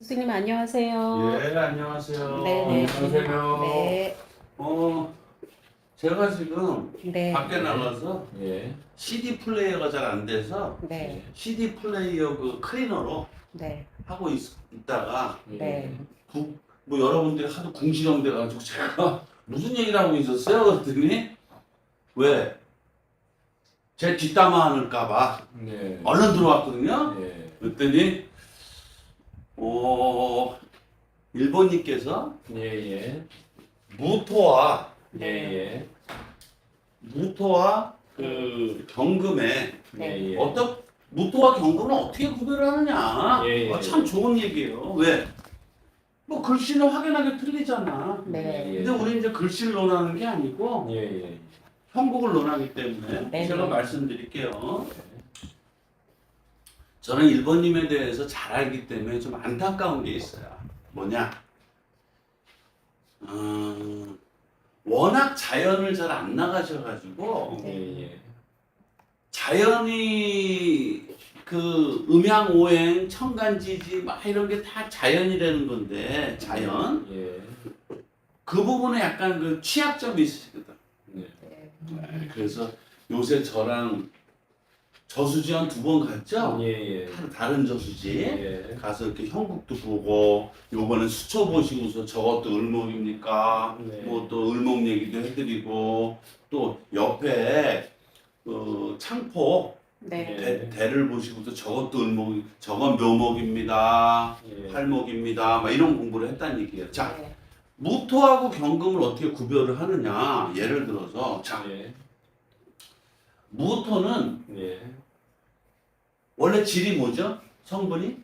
선생님 안녕하세요. 예, 안녕하세요. 네, 네. 안녕하세요. 네, 어, 제가 지금 네, 밖에 나가서 예. CD 플레이어가 잘 안 돼서 네, CD 플레이어 그 클리너로 네, 하고 있, 있다가 네. 구, 뭐 여러분들이 하도 궁시렁 돼가지고 제가 무슨 얘기를 하고 있었어요? 그랬더니 왜? 제 뒷담화 하는까봐 네. 얼른 들어왔거든요. 예. 그랬더니 어, 일본님께서 예, 예. 무토와 예, 예. 무토와 그 경금에 예, 예. 어떤 무토와 경금을 어떻게 구별을 하느냐? 예, 예. 어, 참 좋은 얘기예요. 왜? 뭐 글씨는 확연하게 틀리잖아. 네. 예, 근데 우리 이제 글씨를 논하는 게 아니고 예, 예. 형국을 논하기 때문에 네, 제가 네. 말씀드릴게요. 저는 일본님에 대해서 잘 알기 때문에 좀 안타까운 게 있어요. 뭐냐? 어, 워낙 자연을 잘 안 나가셔가지고 예, 예. 자연이 그 음양오행, 청간지지 막 이런 게 다 자연이라는 건데 자연 예. 그 부분에 약간 그 취약점이 있으시거든. 네. 네. 네, 그래서 요새 저랑 저수지 한 두 번 갔죠? 예, 예. 다른- 다른 저수지 예. 가서 이렇게 형국도 보고 요번에 수초 보시고서 저것도 을목입니까? 네. 뭐 또 을목 얘기도 해드리고 또 옆에 그 창포 네, 대, 대를 보시고서 저것도 을목 저건 묘목입니다. 예. 팔목입니다. 막 이런 공부를 했다는 얘기예요. 자 네, 무토하고 경금을 어떻게 구별을 하느냐? 예를 들어서 자 예. 무토는 예. 원래 질이 뭐죠? 성분이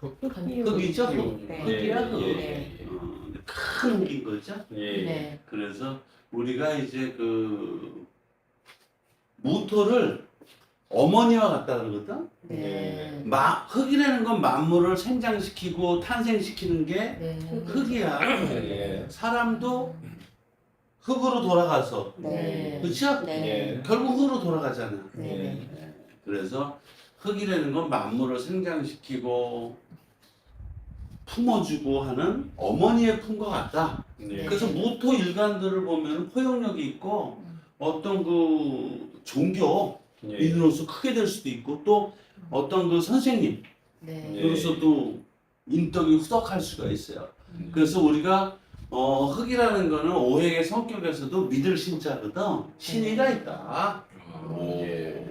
흙이죠? 흙. 네. 흙이야 흙. 네. 어, 큰 흙인 거죠. 예. 예. 네, 그래서 우리가 이제 그 무토를 어머니와 같다 그러거든. 네, 마, 흙이라는 건 만물을 생장시키고 탄생시키는 게 네, 흙이야. 예. 사람도 흙으로 돌아가서 네, 그렇죠? 네, 결국 흙으로 돌아가잖아. 네, 그래서 흙이라는 건 만물을 생장시키고 품어주고 하는 어머니의 품과 같다. 네. 그래서 무토 일간들을 보면 포용력이 있고 어떤 그 종교 예. 인으로서 크게 될 수도 있고 또 어떤 그 선생님 네, 예. 으로서도 인덕이 후덕할 수가 있어요. 음. 그래서 우리가 어, 흙이라는 거는 오행의 성격에서도 믿을 신자거든. 신이가 있다. 아, 예.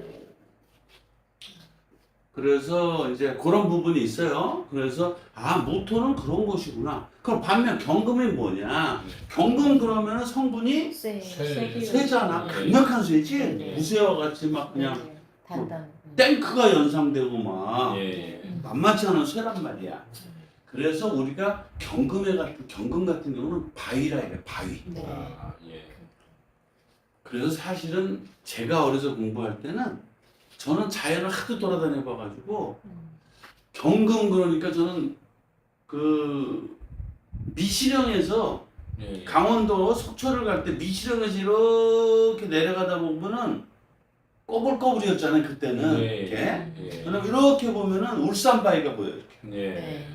그래서 이제 그런 부분이 있어요. 그래서 아 모토는 그런 것이구나. 그럼 반면 경금이 뭐냐? 경금 그러면 성분이 쇠, 쇠. 쇠잖아. 네. 강력한 쇠지. 네. 무쇠와 같이 막 그냥 네, 단단. 탱크가 연상되고 막 예. 만만치 않은 쇠란 말이야. 그래서 우리가 경금에 같은 경금 같은 경우는 바위라 해요. 바위. 네, 아, 예. 그래서 사실은 제가 어려서 공부할 때는 저는 자연을 하도 돌아다녀 봐가지고 경금 그러니까 저는 그 미시령에서 예. 강원도 속초를 갈 때 미시령에서 이렇게 내려가다 보면은 꼬불꼬불이었잖아요 그때는 예. 이렇게 예. 그럼 이렇게 보면은 울산 바위가 보여요 이렇게. 예. 네,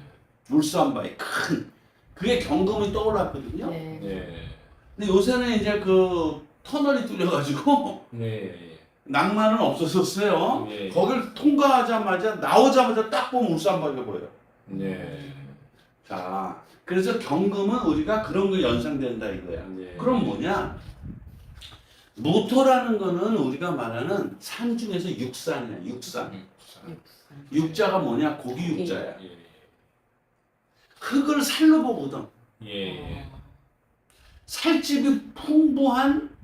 울산바위 큰 그게 경금이 떠올랐거든요 네, 예. 근데 요새는 이제 그 터널이 뚫려가지고 네. 낭만은 없어졌어요 예. 거길 통과하자마자 나오자마자 딱 보면 울산바위가 보여요 네. 자 그래서 경금은 우리가 그런 거 연상된다 이거야 네. 그럼 뭐냐? 무토라는 거는 우리가 말하는 산 중에서 육산이야, 육산. 육자가 뭐냐? 고기 육자야. 예. 흙을 살로 보거든. 예. 살집이 풍부한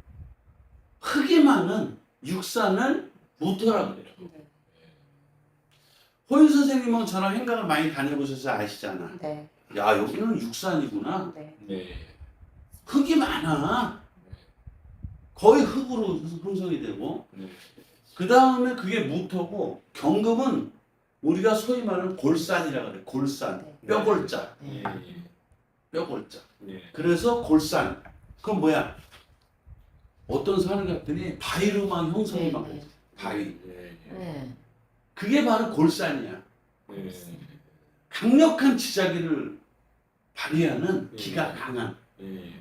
흙이 많은 육산을 무토라고 그래요. 네, 호인 선생님은 저랑 행각을 많이 다녀보셔서 아시잖아. 네, 야, 여기는 육산이구나. 네, 네. 흙이 많아. 거의 흙으로 형성이 되고. 네. 그 다음에 그게 무토고 경금은 우리가 소위 말하는 골산이라 그래 골산 네. 뼈골자 예. 뼈골자 예. 그래서 골산 그럼 뭐야 어떤 산을 갔더니 바위로만 형성이 네, 막 네. 바위 예. 네, 그게 바로 골산이야 예. 강력한 지자기를 발휘하는 예. 기가 강한 예.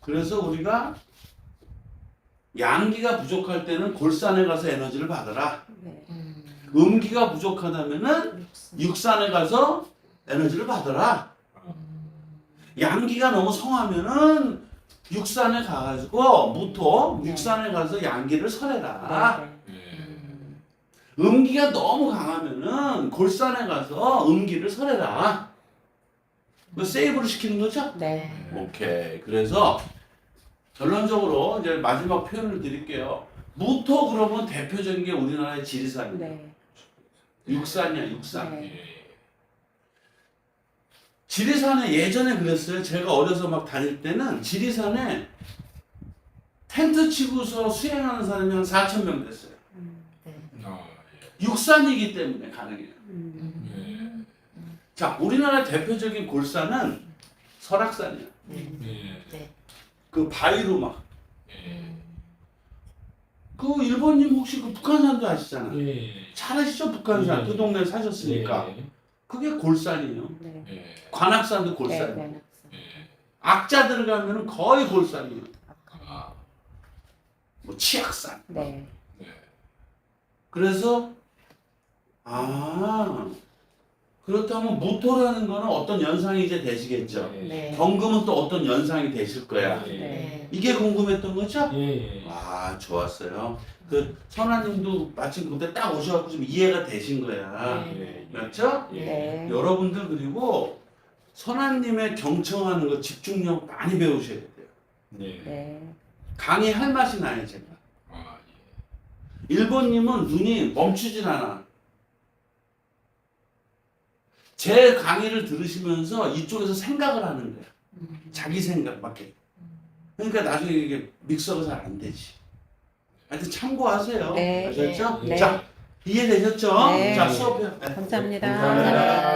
그래서 우리가 양기가 부족할 때는 골산에 가서 에너지를 받아라. 네. 음. 음기가 부족하다면은 육산에 가서 에너지를 받아라. 양기가 너무 성하면은 육산에 가가지고 무토 네. 육산에 가서 양기를 설해라. 네. 예. 음. 음기가 너무 강하면은 골산에 가서 음기를 설해라. 그 세이브를 시키는 거죠? 네. 오케이. 그래서 결론적으로 이제 마지막 표현을 드릴게요. 무토 그러면 대표적인 게 우리나라의 지리산이에요. 네. 육산이야, 육산. 네. 예. 지리산에 예전에 그랬어요. 제가 어려서 막 다닐 때는 지리산에 텐트 치고서 수행하는 사람이 한 4천 명 됐어요. 음. 네. 아, 육산이기 때문에 가능해요. 음. 예. 자, 우리나라 대표적인 골산은 설악산이야. 네. 예. 네. 그 바위로 막. 예. 그 일본님 혹시 그 북한산도 아시잖아 요. 예. 잘 아시죠? 북한산. 네. 그 동네 사셨으니까. 예. 그게 골산이에요. 네. 예. 관악산도 네. 골산이에요. 네. 예. 악자 들어가면 거의 골산이에요. 아, 뭐 치악산. 네. 네. 그래서 아 그렇다면 무토라는 거는 어떤 연상이 이제 되시겠죠. 예. 네. 경금은 또 어떤 연상이 되실 거야. 예. 네. 이게 궁금했던 거죠? 예. 아 좋았어요. 그 선아님도 마침 그때 딱 오셔갖고 좀 이해가 되신 거야. 예. 맞죠? 네. 여러분들 그리고 선아님의 경청하는 거 집중력 많이 배우셔야 돼요. 네. 네. 강의 할 맛이 나요 제가. 아, 예. 일본님은 눈이 멈추질 않아. 제 강의를 들으시면서 이쪽에서 생각을 하는 거야. 음. 자기 생각밖에. 그러니까 나중에 이게 믹서가 잘 안 되지. 하여튼 참고하세요. 네. 아셨죠? 네. 자, 이해되셨죠? 네. 자, 수업해요. 네. 감사합니다. 감사합니다.